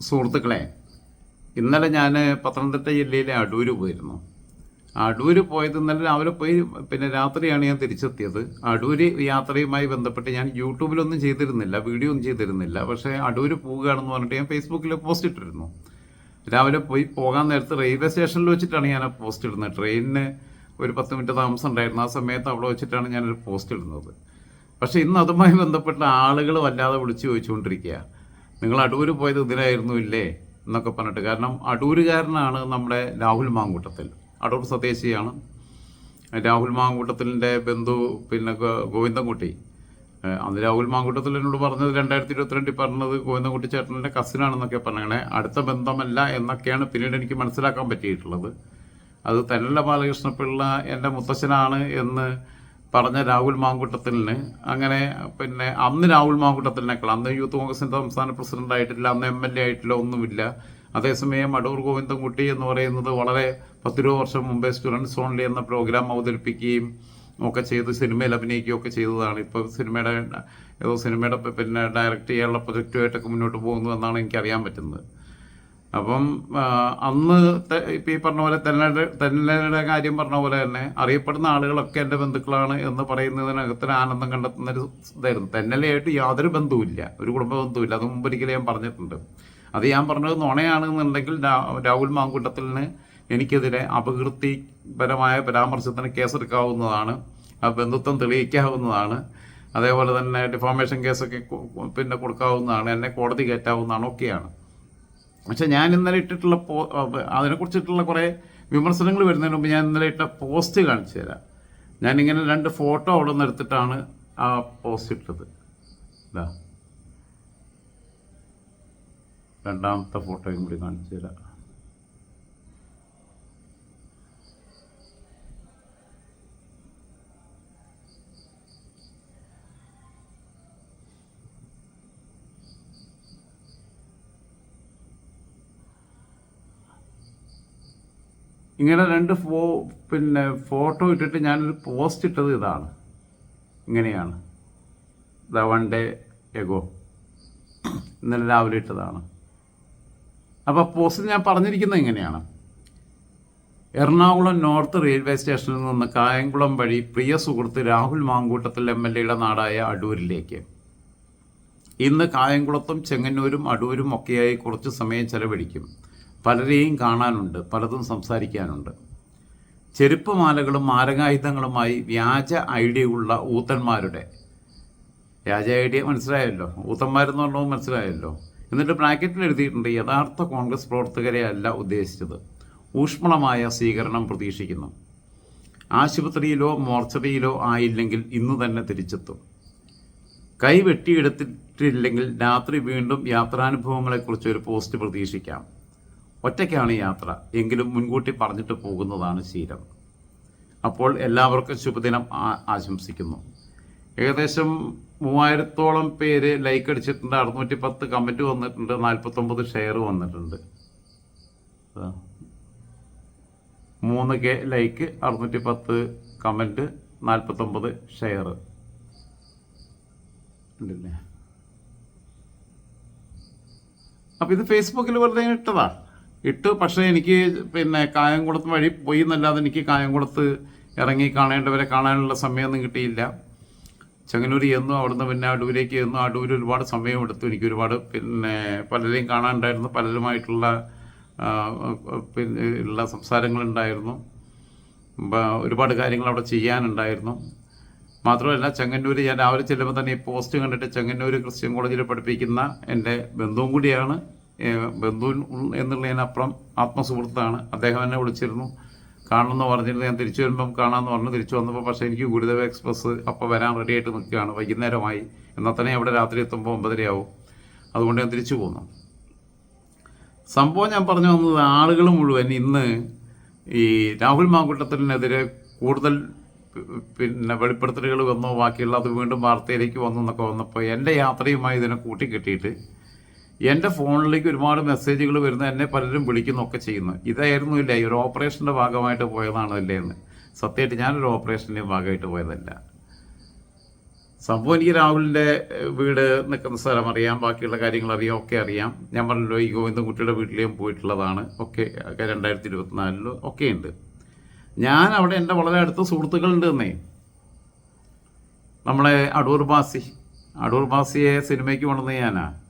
സുഹൃത്തുക്കളെ ഇന്നലെ ഞാൻ പത്തനംതിട്ട ജില്ലയിലെ അടൂര് പോയിരുന്നു. അടൂര് പോയത് ഇന്നലെ രാവിലെ പോയി പിന്നെ രാത്രിയാണ് ഞാൻ തിരിച്ചെത്തിയത്. അടൂര് യാത്രയുമായി ബന്ധപ്പെട്ട് ഞാൻ യൂട്യൂബിലൊന്നും ചെയ്തിരുന്നില്ല വീഡിയോ ഒന്നും ചെയ്തിരുന്നില്ല. പക്ഷേ അടൂര് പോവുകയാണെന്ന് പറഞ്ഞിട്ട് ഞാൻ ഫേസ്ബുക്കിൽ പോസ്റ്റ് ഇട്ടിരുന്നു. രാവിലെ പോയി പോകാൻ നേരത്ത് റെയിൽവേ സ്റ്റേഷനിൽ വെച്ചിട്ടാണ് ഞാൻ പോസ്റ്റ് ഇടുന്നത്. ട്രെയിനിന് ഒരു പത്ത് മിനിറ്റ് താമസം ഉണ്ടായിരുന്നു. ആ സമയത്ത് അവിടെ വെച്ചിട്ടാണ് ഞാനൊരു പോസ്റ്റ് ഇടുന്നത്. പക്ഷേ ഇന്ന് അതുമായി ബന്ധപ്പെട്ട ആളുകൾ വല്ലാതെ വിളിച്ചു ചോദിച്ചുകൊണ്ടിരിക്കുക നിങ്ങൾ അടൂര് പോയത് ഇതിനായിരുന്നു ഇല്ലേ എന്നൊക്കെ പറഞ്ഞിട്ട്. കാരണം അടൂരുകാരനാണ് നമ്മുടെ രാഹുൽ മാങ്കൂട്ടത്തിൽ. അടൂർ സ്വദേശിയാണ്. രാഹുൽ മാങ്കൂട്ടത്തിലിന്റെ ബന്ധു പിന്നെ ഗോവിന്ദൻകുട്ടി. അന്ന് രാഹുൽ മാങ്കൂട്ടത്തിൽ എന്നോട് പറഞ്ഞത് രണ്ടായിരത്തി ഇരുപത്തിരണ്ടിൽ പറഞ്ഞത് ഗോവിന്ദൻകുട്ടി ചേട്ടന്റെ കസിനാണെന്നൊക്കെ പറഞ്ഞങ്ങനെ അടുത്ത ബന്ധമല്ല എന്നൊക്കെയാണ് പിന്നീട് എനിക്ക് മനസ്സിലാക്കാൻ പറ്റിയിട്ടുള്ളത്. അത് തന്നെ ബാലകൃഷ്ണപിള്ള എന്റെ മുത്തശ്ശനാണ് എന്ന് പറഞ്ഞ രാഹുൽ മാങ്കുട്ടത്തിലിന് അങ്ങനെ പിന്നെ അന്ന് രാഹുൽ മാങ്കുട്ടത്തിലിനേക്കാൾ അന്ന് യൂത്ത് കോൺഗ്രസിന്റെ സംസ്ഥാന പ്രസിഡന്റ് ആയിട്ടില്ല അന്ന് എം എൽ എ ആയിട്ടില്ല ഒന്നുമില്ല. അതേസമയം അടൂർ ഗോവിന്ദൻകുട്ടി എന്ന് പറയുന്നത് വളരെ പത്തിരുപത് വർഷം മുമ്പേ സ്റ്റുഡൻസ് ഓൺലി എന്ന പ്രോഗ്രാം അവതരിപ്പിക്കുകയും ഒക്കെ ചെയ്ത് സിനിമയിൽ അഭിനയിക്കുകയും ഒക്കെ ചെയ്തതാണ്. ഇപ്പോൾ സിനിമയുടെ ഏതോ സിനിമയുടെ പിന്നെ ഡയറക്റ്റ് ചെയ്യാനുള്ള പ്രൊജക്റ്റുമായിട്ടൊക്കെ മുന്നോട്ട് പോകുന്നു എന്നാണ് എനിക്ക് അറിയാൻ പറ്റുന്നത്. അപ്പം അന്ന് ഇപ്പം ഈ പറഞ്ഞ പോലെ തെന്നലയുടെ കാര്യം പറഞ്ഞ പോലെ തന്നെ അറിയപ്പെടുന്ന ആളുകളൊക്കെ എന്റെ ബന്ധുക്കളാണ് എന്ന് പറയുന്നതിനകത്ത് ആനന്ദം കണ്ടെത്തുന്ന ഒരു ഇതായിരുന്നു. തെന്നലയായിട്ട് യാതൊരു ബന്ധവുമില്ല. ഒരു കുടുംബ ബന്ധവുമില്ല അത് മുമ്പൊരിക്കലും ഞാൻ പറഞ്ഞിട്ടുണ്ട്. അത് ഞാൻ പറഞ്ഞത് നുണയാണെന്നുണ്ടെങ്കിൽ രാഹുൽ മാങ്കുട്ടത്തിന് എനിക്കെതിരെ അപകീർത്തിപരമായ പരാമർശത്തിന് കേസെടുക്കാവുന്നതാണ്. ആ ബന്ധുത്വം തെളിയിക്കാവുന്നതാണ്. അതേപോലെ തന്നെ ഡിഫോമേഷൻ കേസൊക്കെ പിന്നെ കൊടുക്കാവുന്നതാണ്. എന്നെ കോടതി കയറ്റാവുന്നതാണ് ഒക്കെയാണ്. പക്ഷെ ഞാൻ ഇന്നലെ ഇട്ടിട്ടുള്ള പോ അതിനെക്കുറിച്ചിട്ടുള്ള കുറേ വിമർശനങ്ങൾ വരുന്നതിന് മുമ്പ് ഞാൻ ഇന്നലെ ഇട്ട പോസ്റ്റ് കാണിച്ചു തരാം. ഞാനിങ്ങനെ രണ്ട് ഫോട്ടോ അവിടെ നിന്ന് ആ പോസ്റ്റ് ഇട്ടത്. രണ്ടാമത്തെ ഫോട്ടോയും കൂടി കാണിച്ചു തരാം. ഇങ്ങനെ രണ്ട് ഫോ പിന്നെ ഫോട്ടോ ഇട്ടിട്ട് ഞാനൊരു പോസ്റ്റ് ഇട്ടത് ഇതാണ്. ഇങ്ങനെയാണ്. ദ വൺ ഡേ എഗോ ഇന്നലെ രാവിലെ ഇട്ടതാണ്. അപ്പോൾ പോസ്റ്റ് ഞാൻ പറഞ്ഞിരിക്കുന്നത് ഇങ്ങനെയാണ്. എറണാകുളം നോർത്ത് റെയിൽവേ സ്റ്റേഷനിൽ നിന്ന് കായംകുളം വഴി പ്രിയ സുഹൃത്ത് രാഹുൽ മാങ്കൂട്ടത്തിൽ എം എൽ എയുടെ നാടായ അടൂരിലേക്ക്. ഇന്ന് കായംകുളത്തും ചെങ്ങന്നൂരും അടൂരും ഒക്കെയായി കുറച്ച് സമയം ചെലവഴിക്കും. പലരെയും കാണാനുണ്ട് പലതും സംസാരിക്കാനുണ്ട്. ചെരുപ്പ് മാലകളും മാരകായുധങ്ങളുമായി വ്യാജ ഐഡിയുള്ള ഊത്തന്മാരുടെ വ്യാജ ഐഡിയ മനസ്സിലായല്ലോ? ഊത്തന്മാരെന്ന് പറഞ്ഞു മനസ്സിലായല്ലോ? എന്നിട്ട് ബ്രാക്കറ്റിൽ എഴുതിയിട്ടുണ്ട് യഥാർത്ഥ കോൺഗ്രസ് പ്രവർത്തകരെ അല്ല ഉദ്ദേശിച്ചത്. ഊഷ്മളമായ സ്വീകരണം പ്രതീക്ഷിക്കുന്നു. ആശുപത്രിയിലോ മോർച്ചറിയിലോ ആയില്ലെങ്കിൽ ഇന്ന് തന്നെ തിരിച്ചെത്തും. കൈ വെട്ടിയെടുത്തിട്ടില്ലെങ്കിൽ രാത്രി വീണ്ടും യാത്രാനുഭവങ്ങളെക്കുറിച്ച് ഒരു പോസ്റ്റ് പ്രതീക്ഷിക്കാം. ഒറ്റയ്ക്കാണ് യാത്ര. എങ്കിലും മുൻകൂട്ടി പറഞ്ഞിട്ട് പോകുന്നതാണ് ശീലം. അപ്പോൾ എല്ലാവർക്കും ശുഭദിനം ആശംസിക്കുന്നു. ഏകദേശം മൂവായിരത്തോളം പേര് ലൈക്ക് അടിച്ചിട്ടുണ്ട്. അറുന്നൂറ്റി പത്ത് കമന്റ് വന്നിട്ടുണ്ട്. നാൽപ്പത്തൊമ്പത് ഷെയർ വന്നിട്ടുണ്ട്. മൂന്ന് കെ ലൈക്ക് അറുന്നൂറ്റി പത്ത് കമന്റ് നാൽപ്പത്തൊമ്പത് ഷെയർ ഉണ്ടല്ലേ? അപ്പം ഇത് ഫേസ്ബുക്കിൽ വെറുതെ ഇട്ടതാ? ഇട്ട്. പക്ഷേ എനിക്ക് പിന്നെ കായംകുളത്ത് വഴി പോയി എന്നല്ലാതെ എനിക്ക് കായംകുളത്ത് ഇറങ്ങി കാണേണ്ടവരെ കാണാനുള്ള സമയമൊന്നും കിട്ടിയില്ല. ചെങ്ങന്നൂർ ചെന്നു അവിടുന്ന് പിന്നെ അടൂരേക്ക് ചെന്നു. അടൂർ ഒരുപാട് സമയം എടുത്തു. എനിക്ക് ഒരുപാട് പിന്നെ പലരെയും കാണാനുണ്ടായിരുന്നു. പലരുമായിട്ടുള്ള പിന്നെ ഉള്ള സംസാരങ്ങളുണ്ടായിരുന്നു. ഒരുപാട് കാര്യങ്ങൾ അവിടെ ചെയ്യാനുണ്ടായിരുന്നു. മാത്രമല്ല ചെങ്ങന്നൂർ ഞാൻ രാവിലെ ചെല്ലുമ്പോൾ തന്നെ ഈ പോസ്റ്റ് കണ്ടിട്ട് ചെങ്ങന്നൂർ ക്രിസ്ത്യൻ കോളേജിൽ പഠിപ്പിക്കുന്ന എന്റെ ബന്ധുവും കൂടിയാണ്. ബന്ധു എന്നുള്ളതിനപ്പുറം ആത്മസുഹൃത്താണ്. അദ്ദേഹം എന്നെ വിളിച്ചിരുന്നു. കാണണമെന്ന് പറഞ്ഞിരുന്നു. ഞാൻ തിരിച്ചു വരുമ്പം കാണാമെന്ന് പറഞ്ഞു. തിരിച്ചു വന്നപ്പോൾ പക്ഷേ എനിക്ക് ഗുരുദേവ എക്സ്പ്രസ് അപ്പോൾ വരാൻ റെഡി ആയിട്ട് നിൽക്കുകയാണ്. വൈകുന്നേരമായി. എന്നാൽ തന്നെ അവിടെ രാത്രി എത്തുമ്പോൾ ഒമ്പതരയാവും. അതുകൊണ്ട് ഞാൻ തിരിച്ചു പോന്നു. സംഭവം ഞാൻ പറഞ്ഞു വന്നത് ആളുകൾ മുഴുവൻ ഇന്ന് ഈ രാഹുൽ മാങ്കുട്ടത്തിനെതിരെ കൂടുതൽ പിന്നെ വെളിപ്പെടുത്തലുകൾ വന്നോ ബാക്കിയുള്ള അത് വീണ്ടും വാർത്തയിലേക്ക് വന്നു എന്നൊക്കെ വന്നപ്പോൾ എന്റെ യാത്രയുമായി ഇതിനെ കൂട്ടിക്കെട്ടിയിട്ട് എന്റെ ഫോണിലേക്ക് ഒരുപാട് മെസ്സേജുകൾ വരുന്ന എന്നെ പലരും വിളിക്കുന്നൊക്കെ ചെയ്യുന്നു. ഇതായിരുന്നു ഇല്ല? ഒരു ഓപ്പറേഷന്റെ ഭാഗമായിട്ട് പോയതാണ് അല്ലേ എന്ന് സത്യമായിട്ട് ഞാനൊരു ഓപ്പറേഷന്റെ ഭാഗമായിട്ട് പോയതല്ല. സംഭവം എനിക്ക് രാഹുലിന്റെ വീട് നിൽക്കുന്ന സ്ഥലം അറിയാം. ബാക്കിയുള്ള കാര്യങ്ങൾ അറിയാം ഒക്കെ അറിയാം. ഞാൻ പറഞ്ഞല്ലോ ഈ ഗോവിന്ദൻകുട്ടിയുടെ വീട്ടിലേയും പോയിട്ടുള്ളതാണ്. ഒക്കെ രണ്ടായിരത്തി ഇരുപത്തിനാലിലും ഒക്കെ ഉണ്ട്. ഞാൻ അവിടെ എന്റെ വളരെ അടുത്ത സുഹൃത്തുക്കളുണ്ട് എന്നേ. നമ്മളെ അടൂർ ബാസി. അടൂർ ബാസിയെ സിനിമയ്ക്ക് കൊണ്ടുവന്ന് ഞാനാ.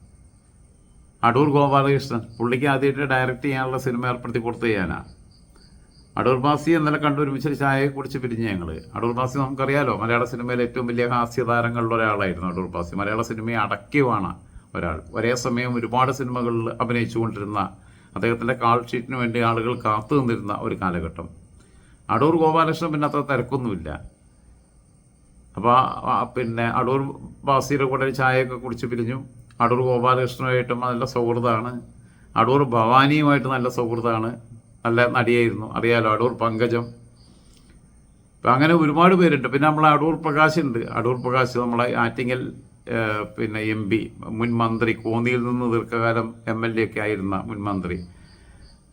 അടൂർ ഗോപാലകൃഷ്ണൻ പുള്ളിക്ക് ആദ്യമായിട്ട് ഡയറക്റ്റ് ചെയ്യാനുള്ള സിനിമ ഏർപ്പെടുത്തി കൊടുത്തു ചെയ്യാനാണ് അടൂർ ബാസി ഇന്നലെ ചായയെ കുടിച്ച് പിരിഞ്ഞ് ഞങ്ങൾ അടൂർ ബാസി നമുക്കറിയാലോ മലയാള സിനിമയിലെ ഏറ്റവും വലിയ ഹാസ്യ താരങ്ങളുടെ ഒരാളായിരുന്നു അടൂർ ബാസി. മലയാള സിനിമയെ അടക്കിയുമാണ് ഒരാൾ. ഒരേ സമയം ഒരുപാട് സിനിമകളിൽ അഭിനയിച്ചുകൊണ്ടിരുന്ന അദ്ദേഹത്തിന്റെ കാൾ ഷീറ്റിന് വേണ്ടി ആളുകൾ കാത്തു നിന്നിരുന്ന ഒരു കാലഘട്ടം. അടൂർ ഗോപാലകൃഷ്ണൻ പിന്നെ അത്ര തിരക്കൊന്നുമില്ല. അപ്പോൾ പിന്നെ അടൂർ ബാസിയുടെ കൂടെ ചായയൊക്കെ കുടിച്ച് പിരിഞ്ഞു. അടൂർ ഗോപാലകൃഷ്ണനുമായിട്ടും നല്ല സൗഹൃദമാണ് അടൂർ ഭവാനിയുമായിട്ട് നല്ല സൗഹൃദമാണ് നല്ല നടിയായിരുന്നു. അറിയാലോ അടൂർ പങ്കജം. അപ്പം അങ്ങനെ ഒരുപാട് പേരുണ്ട്. പിന്നെ നമ്മളെ അടൂർ പ്രകാശ് ഉണ്ട്. അടൂർ പ്രകാശ് നമ്മളെ ആറ്റിങ്ങൽ പിന്നെ എം പി മുൻ മന്ത്രി കോന്നിയിൽ നിന്ന് ദീർഘകാലം എം എൽ എ ഒക്കെ ആയിരുന്ന മുൻ മന്ത്രി.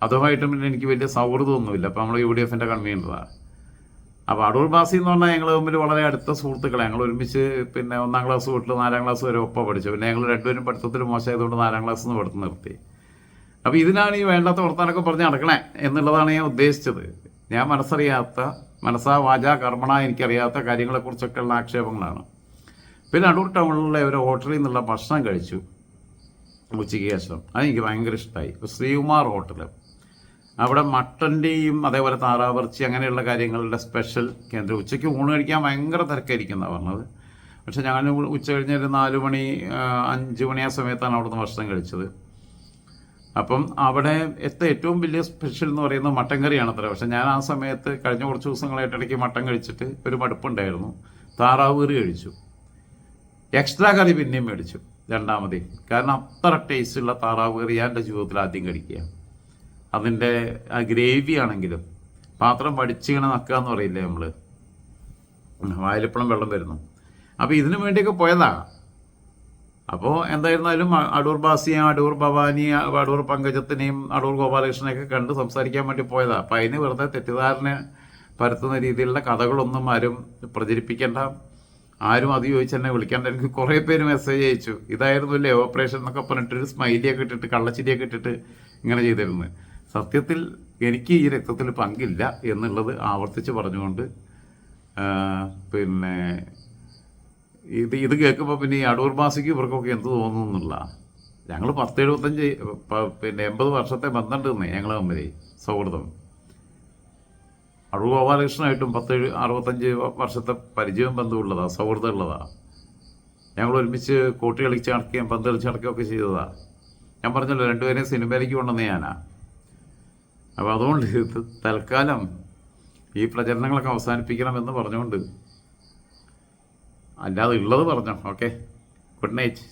അതുമായിട്ടും പിന്നെ എനിക്ക് വലിയ സൗഹൃദമൊന്നുമില്ല. അപ്പം നമ്മൾ യു ഡി എഫിന്റെ കൺവീനറാണ് അപ്പോൾ അടൂർ ബാസി എന്ന് പറഞ്ഞാൽ ഞങ്ങൾ തമ്മിൽ വളരെ അടുത്ത സുഹൃത്തുക്കളെ. ഞങ്ങൾ ഒരുമിച്ച് പിന്നെ ഒന്നാം ക്ലാസ് തൊട്ട് നാലാം ക്ലാസ് വരെ ഒപ്പം പഠിച്ചു. പിന്നെ ഞങ്ങൾ രണ്ടുപേരും പഠിത്തത്തിൽ മോശമായതുകൊണ്ട് നാലാം ക്ലാസ് നിന്ന് പഠിത്തം നിർത്തി. അപ്പോൾ ഇതിനാണ് ഈ വേണ്ടാത്ത വർത്താനൊക്കെ പറഞ്ഞ് നടക്കണേ എന്നുള്ളതാണ് ഞാൻ ഉദ്ദേശിച്ചത്. ഞാൻ മനസ്സറിയാത്ത മനസ്സാ വാച കർമ്മണ എനിക്കറിയാത്ത കാര്യങ്ങളെക്കുറിച്ചൊക്കെയുള്ള ആക്ഷേപങ്ങളാണ്. പിന്നെ അടൂർ ടൗണിലെ ഒരു ഹോട്ടലിൽ നിന്നുള്ള ഭക്ഷണം കഴിച്ചു ഉച്ചയ്ക്ക് ശേഷം. അതെനിക്ക് ഭയങ്കര ഇഷ്ടമായി ശ്രീകുമാർ ഹോട്ടൽ അവിടെ മട്ടന്റെയും അതേപോലെ താറാവിറച്ചി അങ്ങനെയുള്ള കാര്യങ്ങളുടെ സ്പെഷ്യൽ കേന്ദ്രം. ഉച്ചയ്ക്ക് ഊണ് കഴിക്കാൻ ഭയങ്കര തിരക്കായിരിക്കുന്നതാണ് പറഞ്ഞത്. പക്ഷെ ഞാൻ ഉച്ച കഴിഞ്ഞ് ഒരു നാല് മണി അഞ്ച് മണി ആ സമയത്താണ് അവിടുന്ന് ഭക്ഷണം കഴിച്ചത്. അപ്പം അവിടെ എത്ത ഏറ്റവും വലിയ സ്പെഷ്യൽ എന്ന് പറയുന്നത് മട്ടൻ കറിയാണ് അത്ര. പക്ഷെ ഞാൻ ആ സമയത്ത് കഴിഞ്ഞ കുറച്ച് ദിവസങ്ങളായിട്ട് ഇടയ്ക്ക് മട്ടൻ കഴിച്ചിട്ട് ഒരു മടുപ്പുണ്ടായിരുന്നു. താറാവ് കറി കഴിച്ചു. എക്സ്ട്രാ കറി പിന്നെയും മേടിച്ചു. രണ്ടാമതേ. കാരണം അത്ര ടേസ്റ്റുള്ള താറാവ് കറി ഞാൻ എന്റെ ജീവിതത്തിൽ ആദ്യം കഴിക്കുക. അതിന്റെ ആ ഗ്രേവി ആണെങ്കിലും പാത്രം വടിച്ചിങ്ങനെ നക്കുക എന്ന് പറയില്ലേ നമ്മൾ വായിലെപ്പോഴും വെള്ളം വരുന്നു. അപ്പോൾ ഇതിനു വേണ്ടിയൊക്കെ പോയതാ. അപ്പോൾ എന്തായിരുന്നാലും അടൂർ ബാസിയും അടൂർ ഭവാനി അടൂർ പങ്കജത്തിനെയും അടൂർ ഗോപാലകൃഷ്ണനെയൊക്കെ കണ്ട് സംസാരിക്കാൻ വേണ്ടി പോയതാ. അപ്പം അതിന് വെറുതെ തെറ്റിദ്ധാരണ പരത്തുന്ന രീതിയിലുള്ള കഥകളൊന്നും ആരും പ്രചരിപ്പിക്കേണ്ട. ആരും അത് ചോദിച്ച് എന്നെ വിളിക്കാണ്ട്. എനിക്ക് കുറേ പേര് മെസ്സേജ് അയച്ചു. ഇതായിരുന്നു അല്ലേ ഓപ്പറേഷൻ എന്നൊക്കെ പറഞ്ഞിട്ട് ഒരു സ്മൈലിയൊക്കെ ഇട്ടിട്ട് കള്ളച്ചിരിയൊക്കെ ഇട്ടിട്ട് ഇങ്ങനെ ചെയ്തിരുന്നു സത്യത്തിൽ എനിക്ക് ഈ രക്തത്തിൽ പങ്കില്ല എന്നുള്ളത് ആവർത്തിച്ച് പറഞ്ഞുകൊണ്ട് പിന്നെ ഇത് ഇത് കേൾക്കുമ്പോൾ പിന്നെ ഈ അടൂർ മാസിക്ക് ഇവർക്കൊക്കെ എന്ത് തോന്നുന്നു എന്നുള്ള ഞങ്ങൾ പത്ത് എഴുപത്തഞ്ച് പിന്നെ എൺപത് വർഷത്തെ ബന്ധമുണ്ടെന്നേ ഞങ്ങൾ തമ്മിൽ സൗഹൃദം. അടൂർ ഗോപാലകൃഷ്ണനായിട്ടും പത്ത് അറുപത്തഞ്ച് വർഷത്തെ പരിചയവും ബന്ധമുള്ളതാ സൗഹൃദം ഉള്ളതാ ഞങ്ങൾ ഒരുമിച്ച് കോട്ടി കളിച്ച് നടക്കുകയും പന്ത് കളിച്ച് ഒക്കെ ചെയ്തതാ. ഞാൻ പറഞ്ഞല്ലോ രണ്ടുപേരെയും സിനിമയിലേക്ക് കൊണ്ടുവന്ന ഞാനാ. അപ്പോൾ അതുകൊണ്ട് ഇത് തൽക്കാലം ഈ പ്രചരണങ്ങളൊക്കെ അവസാനിപ്പിക്കണമെന്ന് പറഞ്ഞുകൊണ്ട്. അല്ലാതെ ഉള്ളത് പറഞ്ഞോ. Okay good night